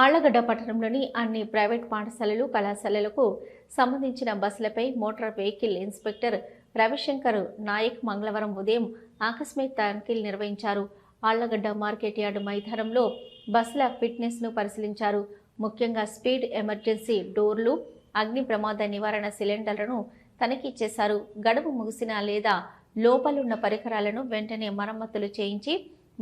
ఆళ్ళగడ్డ పట్టణంలోని అన్ని ప్రైవేట్ పాఠశాలలు కళాశాలలకు సంబంధించిన బస్సులపై motor vehicle inspector Ravishankar Nayak మంగళవారం ఉదయం ఆకస్మిక తనిఖీలు నిర్వహించారు. ఆళ్ళగడ్డ మార్కెట్ యార్డు మైదానంలో బస్సుల ఫిట్నెస్ను పరిశీలించారు. ముఖ్యంగా స్పీడ్ ఎమర్జెన్సీ డోర్లు అగ్ని ప్రమాద నివారణ సిలిండర్లను తనిఖీ చేశారు. గడువు ముగిసిన లేదా లోపలున్న పరికరాలను వెంటనే మరమ్మతులు చేయించి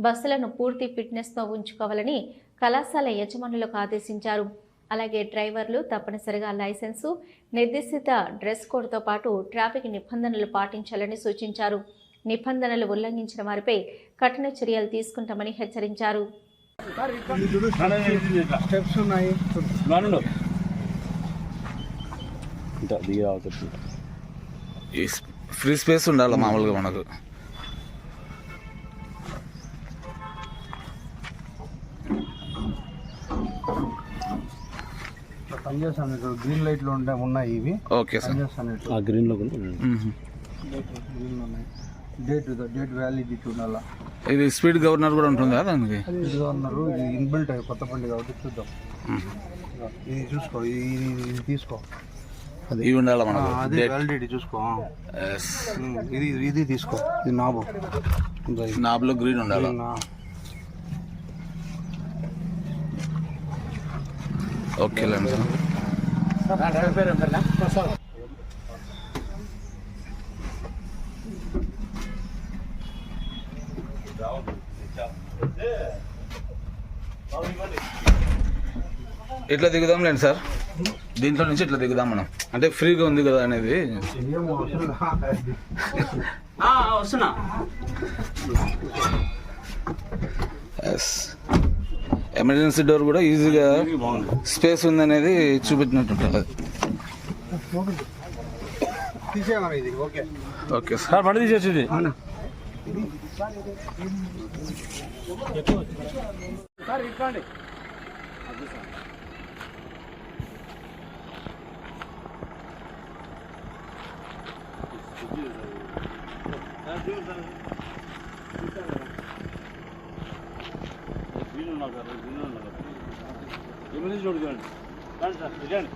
బస్సులను పూర్తి ఫిట్నెస్తో ఉంచుకోవాలని కళాశాల యజమానులకు ఆదేశించారు. అలాగే డ్రైవర్లు తప్పనిసరిగా లైసెన్సు నిర్దేశిత డ్రెస్ కోడ్తో పాటు ట్రాఫిక్ నిబంధనలు పాటించాలని సూచించారు. నిబంధనలు ఉల్లంఘించిన వారిపై కఠిన చర్యలు తీసుకుంటామని హెచ్చరించారు. స్టెప్స్ ఉన్నాయి. నానుండు. ఈ ఫ్రీ స్పేస్ ఉండాలి మామూలుగా మనకు. పనిచేస్తాను గ్రీన్ లైట్లు ఉన్నాయి ఇవి. Okay sir. ఆ గ్రీన్లో కూడా మ్మ్. గ్రీన్ ఉన్నాయి. డేట్ డేట్ వ్యాలిడిటీ ఉండాలా? ఇది స్పీడ్ గవర్నర్ కూడా ఉంటుందా దానికి? ఉన్నారు ఇది ఇన్బిల్ట్ కొత్త బండి కాబట్టి చూద్దాం. ఇది చూసుకో ఇది తీసుకో. ఇవి ఉండాలి మనకు? అదే వ్యాలిడిటీ చూసుకో. ఇది ఇది తీసుకో ఇది నాబు ఇంకా ఇది. నాబ్లో గ్రీన్ ఉండాలి ఓకే ఇట్లా దిగుదాం లేండి సార్. దీంట్లో నుంచి ఇట్లా దిగుదాం మనం. అంటే ఫ్రీగా ఉంది కదా అనేది. వస్తున్నా. ఎస్ ఎమర్జెన్సీ డోర్ కూడా ఈజీగా స్పేస్ ఉందనేది ఇది? ఓకే. Okay sir. సార్ బండి తీసేసింది onlar da. Yemin ediyorum görün. Ben sana diyeceğim.